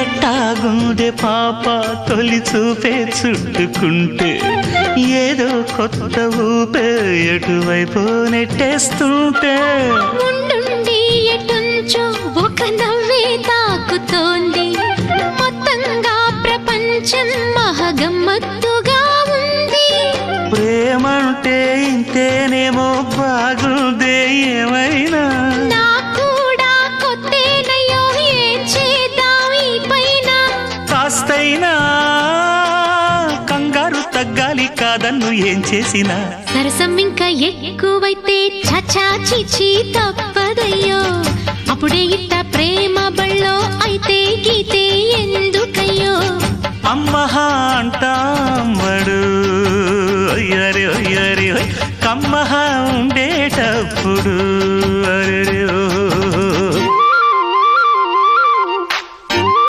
ఎట్టాగుండే పాప తొలి చూపే చుట్టుకుంటే? ఏదో కొత్త ఊపే ఎటువైపు నెట్టేస్తుంటే? ఉండుండి ఎటుంచో ఒక నవ్వే తాకుతోంది. మొత్తంగా ప్రపంచం మహగమ్మత్తుగా ఉంది. ప్రేమంటే ఇంతేనేమో అయినా కంగారు తగ్గాలి కాదన్ను ఏం చేసినా. సరసం ఇంకా ఎక్కువైతే చచా చిచి తప్పదయ్యో. అప్పుడే ఇట్ట ప్రేమ బళ్ళో అయితే గీతే ఎందుకయ్యో. అమ్మహ అంటామడు కమ్మహా ఉండేటప్పుడు అరే